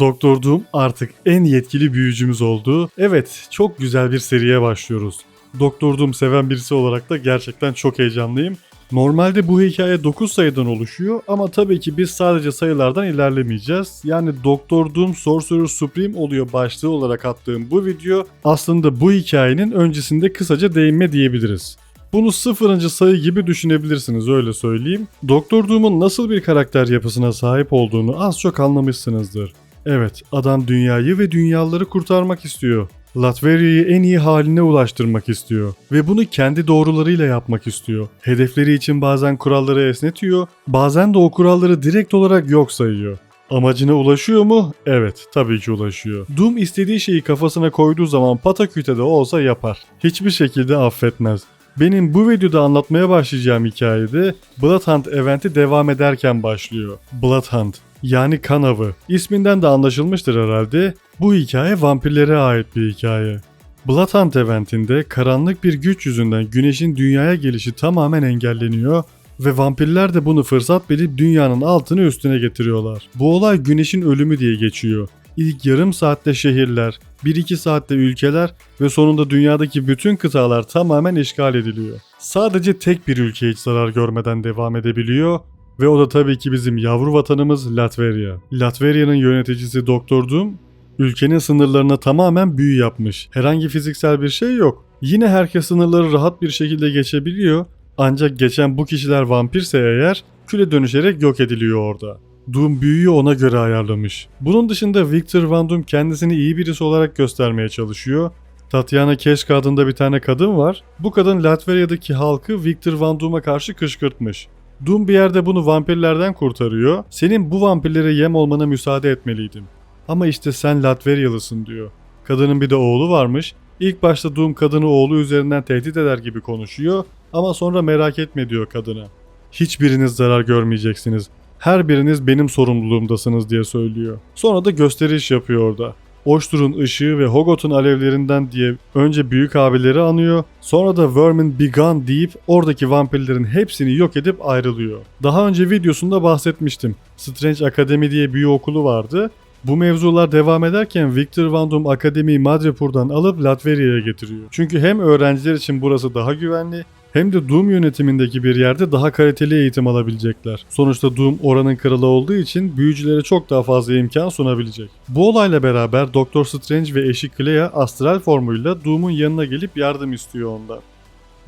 Doktor Doom artık en yetkili büyücümüz oldu. Evet, çok güzel bir seriye başlıyoruz. Doktor Doom seven birisi olarak da gerçekten çok heyecanlıyım. Normalde bu hikaye 9 sayıdan oluşuyor ama tabii ki biz sadece sayılardan ilerlemeyeceğiz. Yani Doktor Doom Sorcerer Supreme oluyor başlığı olarak attığım bu video aslında bu hikayenin öncesinde kısaca değinme diyebiliriz. Bunu sıfırıncı sayı gibi düşünebilirsiniz öyle söyleyeyim. Doktor Doom'un nasıl bir karakter yapısına sahip olduğunu az çok anlamışsınızdır. Evet, adam dünyayı ve dünyaları kurtarmak istiyor. Latveria'yı en iyi haline ulaştırmak istiyor ve bunu kendi doğrularıyla yapmak istiyor. Hedefleri için bazen kuralları esnetiyor, bazen de o kuralları direkt olarak yok sayıyor. Amacına ulaşıyor mu? Evet, tabii ki ulaşıyor. Doom istediği şeyi kafasına koyduğu zaman pataküte de olsa yapar. Hiçbir şekilde affetmez. Benim bu videoda anlatmaya başlayacağım hikayede Bloodhunt eventi devam ederken başlıyor. Bloodhunt yani kan avı. İsminden de anlaşılmıştır herhalde. Bu hikaye vampirlere ait bir hikaye. Bloodhunt eventinde karanlık bir güç yüzünden güneşin dünyaya gelişi tamamen engelleniyor ve vampirler de bunu fırsat bilip dünyanın altını üstüne getiriyorlar. Bu olay güneşin ölümü diye geçiyor. İlk yarım saatte şehirler, 1-2 saatte ülkeler ve sonunda dünyadaki bütün kıtalar tamamen işgal ediliyor. Sadece tek bir ülke hiç zarar görmeden devam edebiliyor ve o da tabii ki bizim yavru vatanımız Latveria. Latveria'nın yöneticisi Doktor Doom, ülkenin sınırlarına tamamen büyü yapmış. Herhangi fiziksel bir şey yok. Yine herkes sınırları rahat bir şekilde geçebiliyor. Ancak geçen bu kişiler vampirse eğer küle dönüşerek yok ediliyor orada. Doom büyüyü ona göre ayarlamış. Bunun dışında Victor Van Doom kendisini iyi birisi olarak göstermeye çalışıyor. Tatiana Keşke adında bir tane kadın var. Bu kadın Latveria'daki halkı Victor Van Doom'a karşı kışkırtmış. Doom bir yerde bunu vampirlerden kurtarıyor. Senin bu vampirlere yem olmana müsaade etmeliydim. Ama işte sen Latveryalısın diyor. Kadının bir de oğlu varmış. İlk başta Doom kadını oğlu üzerinden tehdit eder gibi konuşuyor ama sonra merak etme diyor kadına. Hiçbiriniz zarar görmeyeceksiniz. Her biriniz benim sorumluluğumdasınız diye söylüyor. Sonra da gösteriş yapıyor orada. Oştur'un ışığı ve Hogot'un alevlerinden diye önce büyük abileri anıyor, sonra da Vermin Begun deyip oradaki vampirlerin hepsini yok edip ayrılıyor. Daha önce videosunda bahsetmiştim. Strange Akademi diye büyü okulu vardı. Bu mevzular devam ederken Victor Van Doom Akademi'yi Madripoor'dan alıp Latveria'ya getiriyor. Çünkü hem öğrenciler için burası daha güvenli hem de Doom yönetimindeki bir yerde daha kaliteli eğitim alabilecekler. Sonuçta Doom oranın kralı olduğu için büyücülere çok daha fazla imkan sunabilecek. Bu olayla beraber Doctor Strange ve eşi Clea astral formuyla Doom'un yanına gelip yardım istiyor ondan.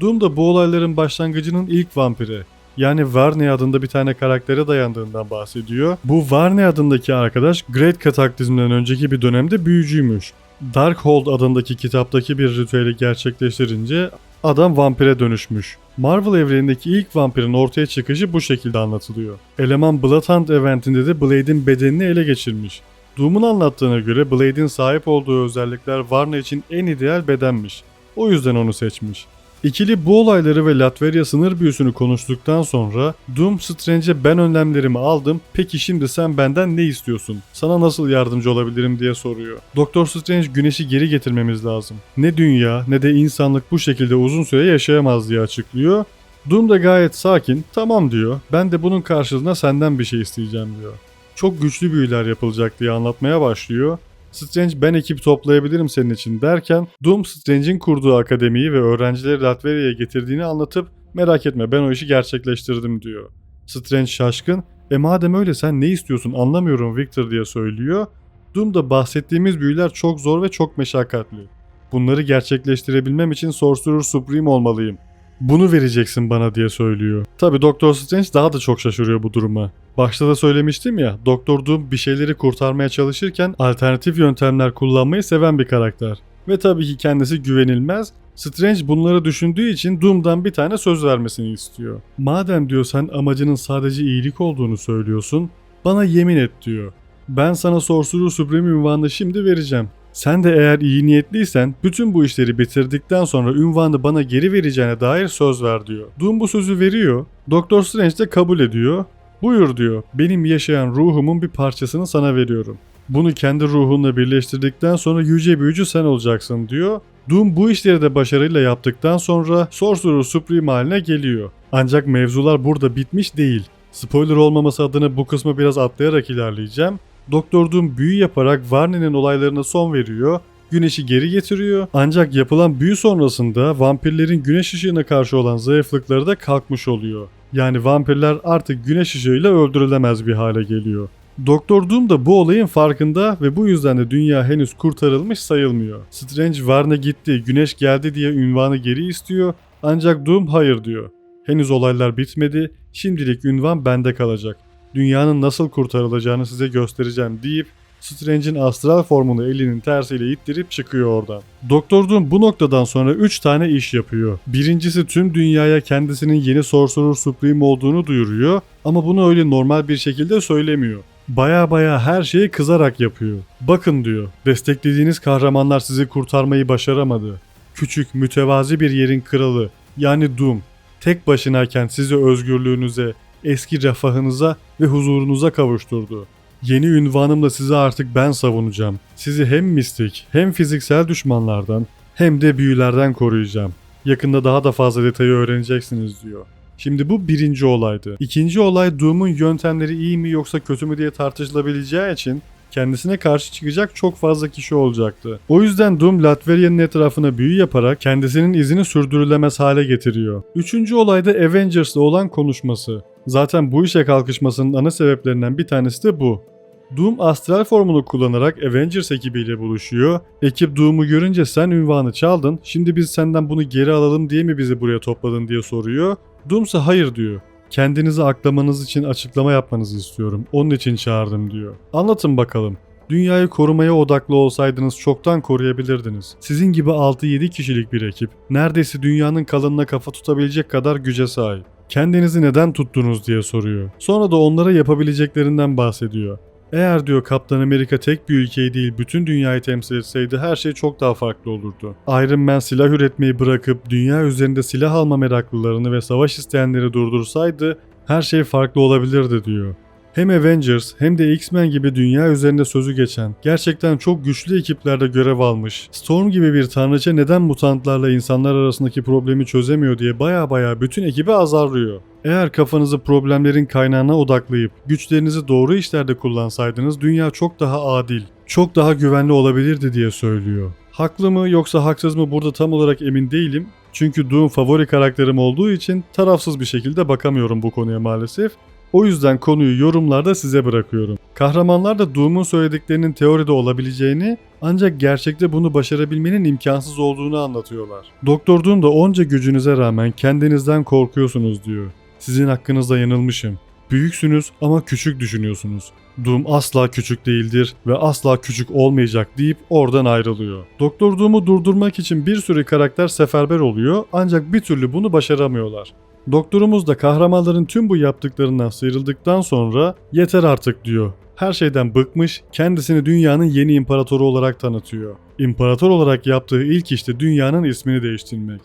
Doom da bu olayların başlangıcının ilk vampiri. Yani Varney adında bir tane karaktere dayandığından bahsediyor. Bu Varney adındaki arkadaş Great Kataklizm'den önceki bir dönemde büyücüymüş. Darkhold adındaki kitaptaki bir ritüeli gerçekleştirince adam vampire dönüşmüş. Marvel evrenindeki ilk vampirin ortaya çıkışı bu şekilde anlatılıyor. Eleman Bloodhunt eventinde de Blade'in bedenini ele geçirmiş. Doom'un anlattığına göre Blade'in sahip olduğu özellikler Varna için en ideal bedenmiş. O yüzden onu seçmiş. İkili bu olayları ve Latveria sınır büyüsünü konuştuktan sonra Doom Strange'e ben önlemlerimi aldım peki şimdi sen benden ne istiyorsun? Sana nasıl yardımcı olabilirim diye soruyor. Doktor Strange güneşi geri getirmemiz lazım. Ne dünya ne de insanlık bu şekilde uzun süre yaşayamaz diye açıklıyor. Doom da gayet sakin tamam diyor ben de bunun karşılığında senden bir şey isteyeceğim diyor. Çok güçlü büyüler yapılacak diye anlatmaya başlıyor. Strange ben ekip toplayabilirim senin için derken Doom Strange'in kurduğu akademiyi ve öğrencileri Latveria'ya getirdiğini anlatıp merak etme ben o işi gerçekleştirdim diyor. Strange şaşkın e madem öyle sen ne istiyorsun anlamıyorum Victor diye söylüyor. Doom da bahsettiğimiz büyüler çok zor ve çok meşakkatli. Bunları gerçekleştirebilmem için Sorcerer Supreme olmalıyım. Bunu vereceksin bana diye söylüyor. Tabi Doktor Strange daha da çok şaşırıyor bu duruma. Başta da söylemiştim ya, Doktor Doom bir şeyleri kurtarmaya çalışırken alternatif yöntemler kullanmayı seven bir karakter. Ve tabii ki kendisi güvenilmez. Strange bunları düşündüğü için Doom'dan bir tane söz vermesini istiyor. Madem diyor sen amacının sadece iyilik olduğunu söylüyorsun, bana yemin et diyor. Ben sana Sorcerer Supreme ünvanını şimdi vereceğim. Sen de eğer iyi niyetliysen bütün bu işleri bitirdikten sonra ünvanı bana geri vereceğine dair söz ver diyor. Doom bu sözü veriyor. Doktor Strange de kabul ediyor. Buyur diyor. Benim yaşayan ruhumun bir parçasını sana veriyorum. Bunu kendi ruhunla birleştirdikten sonra yüce büyücü sen olacaksın diyor. Doom bu işleri de başarıyla yaptıktan sonra Sorcerer Supreme haline geliyor. Ancak mevzular burada bitmiş değil. Spoiler olmaması adına bu kısmı biraz atlayarak ilerleyeceğim. Doktor Doom büyü yaparak Varney'nin olaylarına son veriyor güneşi geri getiriyor. Ancak yapılan büyü sonrasında vampirlerin güneş ışığına karşı olan zayıflıkları da kalkmış oluyor. Yani vampirler artık güneş ışığıyla öldürülemez bir hale geliyor. Doktor Doom da bu olayın farkında ve bu yüzden de dünya henüz kurtarılmış sayılmıyor. Strange Varne gitti, güneş geldi diye ünvanı geri istiyor ancak Doom hayır diyor. Henüz olaylar bitmedi, şimdilik ünvan bende kalacak. Dünyanın nasıl kurtarılacağını size göstereceğim deyip Strange'in astral formunu elinin tersiyle ittirip çıkıyor oradan. Doktor Doom bu noktadan sonra 3 tane iş yapıyor. Birincisi tüm dünyaya kendisinin yeni Sorcerer Supreme olduğunu duyuruyor ama bunu öyle normal bir şekilde söylemiyor. Baya baya her şeyi kızarak yapıyor. Bakın diyor, desteklediğiniz kahramanlar sizi kurtarmayı başaramadı. Küçük, mütevazi bir yerin kralı yani Doom tek başınayken sizi özgürlüğünüze, eski refahınıza ve huzurunuza kavuşturdu. Yeni ünvanımla sizi artık ben savunacağım. Sizi hem mistik hem fiziksel düşmanlardan hem de büyülerden koruyacağım. Yakında daha da fazla detayı öğreneceksiniz diyor. Şimdi bu birinci olaydı. İkinci olay Doom'un yöntemleri iyi mi yoksa kötü mü diye tartışılabileceği için kendisine karşı çıkacak çok fazla kişi olacaktı. O yüzden Doom Latveria'nın etrafına büyü yaparak kendisinin izini sürdürülemez hale getiriyor. Üçüncü olayda Avengers'la olan konuşması. Zaten bu işe kalkışmasının ana sebeplerinden bir tanesi de bu. Doom astral formunu kullanarak Avengers ekibiyle buluşuyor. Ekip Doom'u görünce sen ünvanı çaldın, şimdi biz senden bunu geri alalım diye mi bizi buraya topladın diye soruyor. Doom ise hayır diyor. Kendinizi aklamanız için açıklama yapmanızı istiyorum. Onun için çağırdım diyor. Anlatın bakalım. Dünyayı korumaya odaklı olsaydınız çoktan koruyabilirdiniz. Sizin gibi 6-7 kişilik bir ekip neredeyse dünyanın kalanına kafa tutabilecek kadar güce sahip. Kendinizi neden tuttunuz diye soruyor. Sonra da onlara yapabileceklerinden bahsediyor. Eğer diyor Kaptan Amerika tek bir ülkeyi değil bütün dünyayı temsil etseydi her şey çok daha farklı olurdu. Iron Man silah üretmeyi bırakıp dünya üzerinde silah alma meraklılarını ve savaş isteyenleri durdursaydı her şey farklı olabilirdi diyor. Hem Avengers hem de X-Men gibi dünya üzerinde sözü geçen, gerçekten çok güçlü ekiplerde görev almış, Storm gibi bir tanrıça neden mutantlarla insanlar arasındaki problemi çözemiyor diye baya baya bütün ekibi azarlıyor. Eğer kafanızı problemlerin kaynağına odaklayıp güçlerinizi doğru işlerde kullansaydınız dünya çok daha adil, çok daha güvenli olabilirdi diye söylüyor. Haklı mı yoksa haksız mı burada tam olarak emin değilim. Çünkü Doom favori karakterim olduğu için tarafsız bir şekilde bakamıyorum bu konuya maalesef. O yüzden konuyu yorumlarda size bırakıyorum. Kahramanlar da Doom'un söylediklerinin teoride olabileceğini ancak gerçekte bunu başarabilmenin imkansız olduğunu anlatıyorlar. Doktor Doom da onca gücünüze rağmen kendinizden korkuyorsunuz diyor. Sizin hakkınızda yanılmışım. Büyüksünüz ama küçük düşünüyorsunuz. Doom asla küçük değildir ve asla küçük olmayacak deyip oradan ayrılıyor. Doktor Doom'u durdurmak için bir sürü karakter seferber oluyor ancak bir türlü bunu başaramıyorlar. Doktorumuz da kahramanların tüm bu yaptıklarından sıyrıldıktan sonra yeter artık diyor. Her şeyden bıkmış, kendisini dünyanın yeni imparatoru olarak tanıtıyor. İmparator olarak yaptığı ilk işte dünyanın ismini değiştirmek.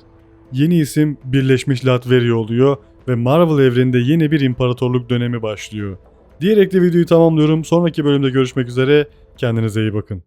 Yeni isim Birleşmiş Latveria oluyor ve Marvel evreninde yeni bir imparatorluk dönemi başlıyor. Diyerek de videoyu tamamlıyorum. Sonraki bölümde görüşmek üzere. Kendinize iyi bakın.